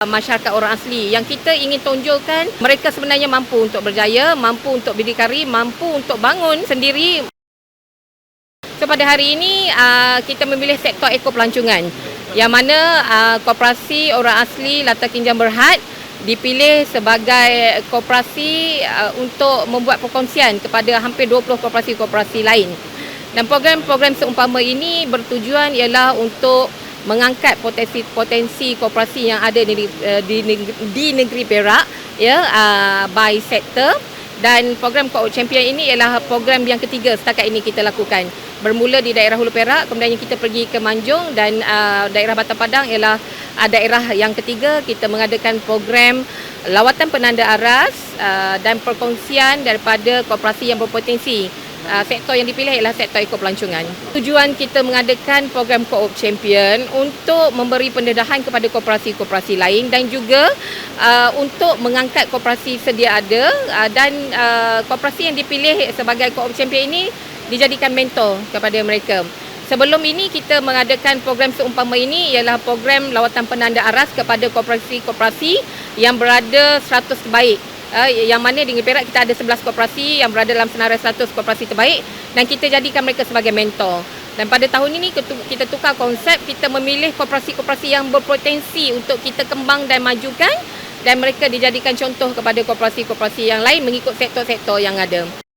masyarakat orang asli yang kita ingin tonjolkan mereka sebenarnya mampu untuk berjaya, mampu untuk berdikari, mampu untuk bangun sendiri. So pada hari ini uh, kita memilih sektor eko pelancongan yang mana uh, koperasi orang asli Lata Kinjam Berhad dipilih sebagai koperasi uh, untuk membuat perkongsian kepada hampir 20 koperasi-koperasi lain. Dan program-program seumpama ini bertujuan ialah untuk mengangkat potensi-potensi koperasi yang ada di, uh, di, di negeri Perak ya uh, by sector. Dan program Co-op Champion ini ialah program yang ketiga setakat ini kita lakukan. Bermula di daerah Hulu Perak, kemudian kita pergi ke Manjung dan uh, daerah Batam Padang ialah uh, daerah yang ketiga. Kita mengadakan program lawatan penanda aras uh, dan perkongsian daripada koperasi yang berpotensi uh, sektor yang dipilih ialah sektor eko pelancongan. Tujuan kita mengadakan program Co-op Champion untuk memberi pendedahan kepada koperasi-koperasi lain dan juga uh, untuk mengangkat koperasi sedia ada uh, dan uh, koperasi yang dipilih sebagai Co-op Champion ini dijadikan mentor kepada mereka. Sebelum ini kita mengadakan program seumpama ini ialah program lawatan penanda aras kepada koperasi-koperasi yang berada 100 terbaik uh, yang mana di Perak kita ada 11 koperasi yang berada dalam senarai 100 koperasi terbaik dan kita jadikan mereka sebagai mentor. Dan pada tahun ini kita tukar konsep, kita memilih koperasi-koperasi yang berpotensi untuk kita kembang dan majukan dan mereka dijadikan contoh kepada koperasi-koperasi yang lain mengikut sektor-sektor yang ada.